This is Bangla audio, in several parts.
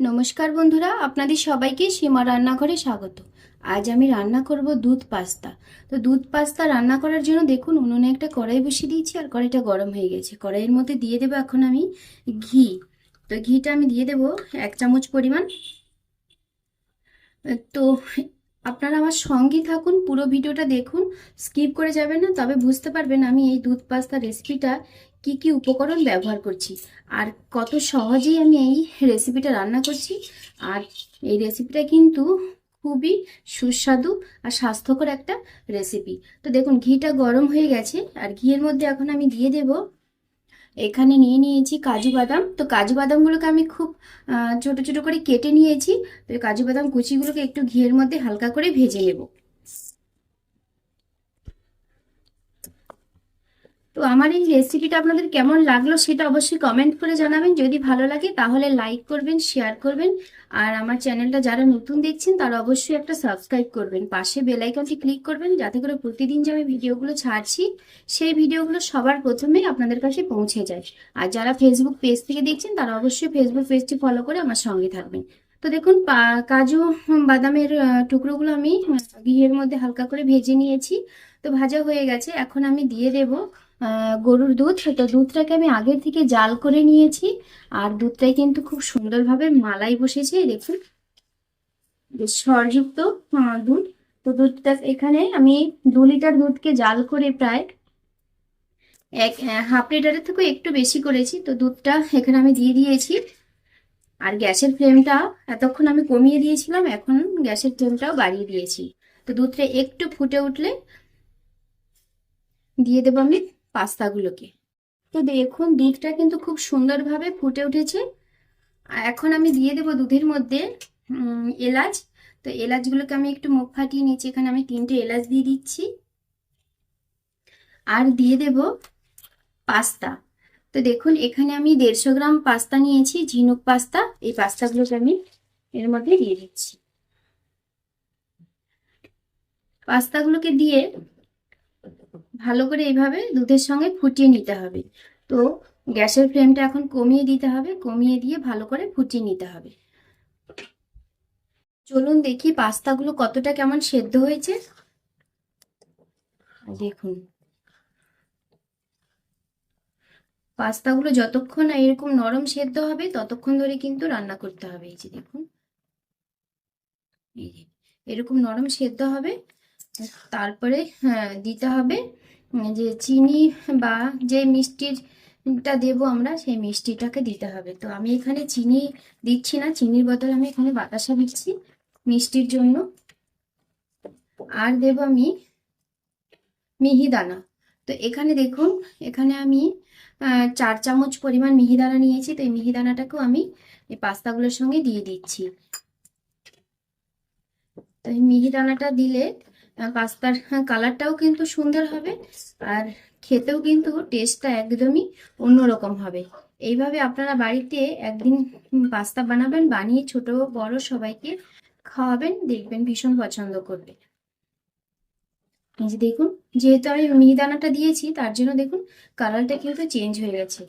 নমস্কার বন্ধুরা, আপনাদের সবাইকে সীমা রান্নাঘরে স্বাগত। আজ আমি রান্না করব দুধ পাস্তা। তো দুধ পাস্তা রান্না করার জন্য দেখুন, উনুনে একটা কড়াই বসিয়ে দিয়েছি আর কড়াইটা গরম হয়ে গেছে। কড়াইয়ের মধ্যে দিয়ে দেবো এখন আমি ঘি। তো ঘিটা আমি দিয়ে দেব এক চামচ পরিমাণ। তো আপনারা আমার সঙ্গে থাকুন, পুরো ভিডিওটা দেখুন, স্কিপ করে যাবেন না, তবে বুঝতে পারবেন আমি এই দুধ পাস্তা রেসিপিটা কি কি উপকরণ ব্যবহার করছি। আর কত সহজেই আমি এই রেসিপিটা রান্না করছি। আর এই রেসিপিটা কিন্তু খুবই সুস্বাদু আর স্বাস্থ্যকর একটা রেসিপি তো দেখুন, ঘিটা গরম হয়ে গেছে, আর ঘিয়ের মধ্যে এখন আমি দিয়ে দেব এখানে নিয়ে নিয়েছি কাজু বাদাম। তো কাজু বাদামগুলোকে আমি খুব ছোট ছোট করে কেটে নিয়েছি। তো কাজু বাদাম কুচিগুলোকে একটু ঘিয়ের মধ্যে হালকা করে ভেজে নেব। আমার এই রেসিপিটা আপনাদের কেমন লাগল সেটা অবশ্যই কমেন্ট করে জানাবেন। যদি ভালো লাগে তাহলে লাইক করবেন শেয়ার করবেন। আর আমার চ্যানেলটা যারা নতুন দেখছেন তারা অবশ্যই একটা সাবস্ক্রাইব করবেন। পাশে বেল আইকনটি ক্লিক করবেন যাতে করে প্রতিদিন যে আমি ভিডিওগুলো ছাড়ছি সেই ভিডিওগুলো সবার প্রথমে আপনাদের কাছে পৌঁছে যায়। আর যারা ফেসবুক পেজ থেকে দেখছেন তারা অবশ্যই ফেসবুক পেজটি ফলো করে আমার সঙ্গে থাকবেন। তো দেখুন কাজু বাদামের টুকরোগুলো আমি ঘিয়ের মধ্যে হালকা করে ভেজে নিয়েছি। তো ভাজা হয়ে গেছে। এখন আমি দিয়ে দেবো গরুর দুধ। তো দুধটাকে আমি আগের থেকে জাল করে নিয়েছি। আর দুধটাই কিন্তু খুব সুন্দরভাবে মালাই বসেছে দেখুন। বেশ সরযুক্ত আহ, দুধ। তো দুধটা এখানে আমি দু লিটার দুধকে জাল করে প্রায় এক হাফ লিটারের থেকেও একটু বেশি করেছি। তো দুধটা এখানে আমি দিয়ে দিয়েছি। আর গ্যাসের ফ্লেমটা এতক্ষণ আমি কমিয়ে দিয়েছিলাম, এখন গ্যাসের ফ্লেমটাও বাড়িয়ে দিয়েছি। তো দুধটা একটু ফুটে উঠলে দিয়ে দেবো আমি পাস্তাগুলোকে। তো দেখুন, দুধটা কিন্তু খুব সুন্দরভাবে ফুটে উঠেছে। এখন আমি দিয়ে দেবো দুধের মধ্যে এলাচ। তো এলাচগুলোকে আমি একটু মুখ ফাটিয়ে নিচ্ছি এখানে আমি তিনটে এলাচ দিয়ে দিচ্ছি। আর দিয়ে দেব পাস্তা। তো দেখুন, এখানে আমি দেড়শো গ্রাম পাস্তা নিয়েছি, ঝিনুক পাস্তা। এই পাস্তাগুলোকে আমি এর মধ্যে দিয়ে দিচ্ছি। পাস্তাগুলোকে দিয়ে ভালো করে এইভাবে দুধের সঙ্গে ফুটিয়ে নিতে হবে। তো গ্যাসের ফ্লেমটা এখন কমিয়ে দিতে হবে, কমিয়ে দিয়ে ভালো করে ফুটিয়ে নিতে হবে। চলুন দেখি পাস্তাগুলো কতটা কেমন সেদ্ধ হয়েছে। দেখুন। পাস্তাগুলো যতক্ষণ না এরকম নরম সেদ্ধ হবে ততক্ষণ ধরে কিন্তু রান্না করতে হবে। এই যে দেখুন। এরকম নরম সেদ্ধ হবে। তারপরে হ্যাঁ, দিতে হবে যে চিনি বা যে মিষ্টিটা দেবো আমরা সেই মিষ্টিটাকে দিতে হবে। তো আমি এখানে চিনি দিচ্ছি না চিনির বদলে আমি এখানে বাতাসা দিচ্ছি মিষ্টির জন্য। আর দেব আমি মিহিদানা। তো এখানে দেখুন, এখানে আমি চার চামচ পরিমাণ মিহিদানা নিয়েছি, তো এই মিহিদানাটাকেও আমি এই পাস্তাগুলোর সঙ্গে দিয়ে দিচ্ছি। তো এই মিহিদানাটা দিলে পাস্তার কালারটাও কিন্তু সুন্দর হবে আর খেতেও কিন্তু টেস্টটা একদমই অন্যরকম হবে। এইভাবে আপনারা বাড়িতে একদিন পাস্তা বানাবেন, বানিয়ে ছোট বড় সবাইকে খাওয়াবেন, দেখবেন ভীষণ পছন্দ করবে। এই যে দেখুন, যেহেতু আমি মিহিদানাটা দিয়েছি, তার জন্য দেখুন কালারটা কিন্তু চেঞ্জ হয়ে গেছে।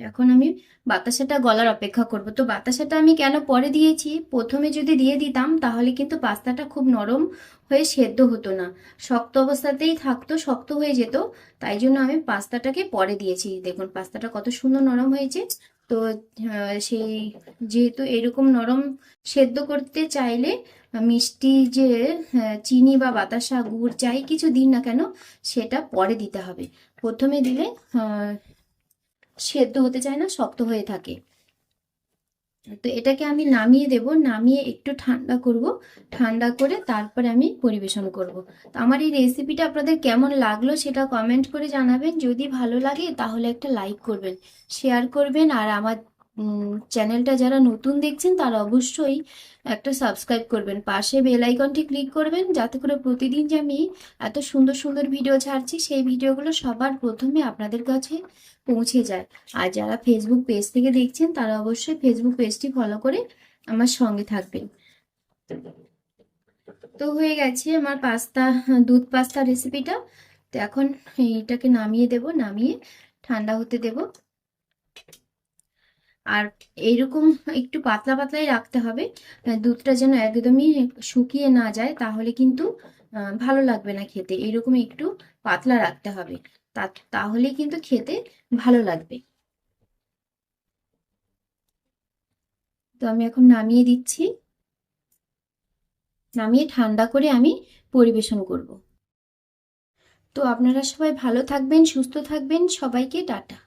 এখন আমি বাতাসাটা গলার অপেক্ষা করব। তো বাতাসাটা আমি কেন পরে দিয়েছি? প্রথমে যদি দিয়ে দিতাম, তাহলে কিন্তু পাস্তাটা খুব নরম হয়ে সেদ্ধ হতো না। শক্ত অবস্থাতেই থাকতো, শক্ত হয়ে যেত। তাই জন্য আমি পাস্তাটাকে পরে দিয়েছি। দেখুন, পাস্তাটা কত সুন্দর নরম হয়েছে। তো সেই যেহেতু এরকম নরম সেদ্ধ করতে চাইলে মিষ্টি যে চিনি বা বাতাসা, গুড় যাই কিছু দিন না কেন, সেটা পরে দিতে হবে। প্রথমে দিলে সেদ্ধ হতে চায় না, শক্ত হয়ে থাকে। তো এটাকে আমি নামিয়ে দেব, নামিয়ে একটু ঠান্ডা করব। ঠান্ডা করে তারপরে আমি পরিবেশন করব। তো আমার এই রেসিপিটা আপনাদের কেমন লাগল সেটা কমেন্ট করে জানাবেন। যদি ভালো লাগে তাহলে একটা লাইক করবেন শেয়ার করবেন আর আমার চ্যানেলটা যারা নতুন দেখছেন, তারা অবশ্যই একটা সাবস্ক্রাইব করবেন। পাশে বেল আইকনটি ক্লিক করবেন, যাতে করে প্রতিদিন যে আমি এত সুন্দর সুন্দর ভিডিও ছাড়ছি, সেই ভিডিওগুলো সবার প্রথমে আপনাদের কাছে পৌঁছে যায়। আর যারা ফেসবুক পেজ থেকে দেখছেন, তারা অবশ্যই ফেসবুক পেজটি ফলো করে আমার সঙ্গে থাকবেন। তো হয়ে গেছে আমার পাস্তা, দুধ পাস্তা রেসিপিটা তো এখন এইটাকে নামিয়ে দেব, নামিয়ে ঠান্ডা হতে দেব। আর এইরকম একটু পাতলা পাতলাই রাখতে হবে। দুধটা যেন একদমই শুকিয়ে না যায়, তাহলে কিন্তু ভালো লাগবে না খেতে। এরকম একটু পাতলা রাখতে হবে। তাহলে কিন্তু খেতে ভালো লাগবে। তো আমি এখন নামিয়ে দিচ্ছি। নামিয়ে ঠান্ডা করে আমি পরিবেশন করব। তো আপনারা সবাই ভালো থাকবেন, সুস্থ থাকবেন। সবাইকে টাটা।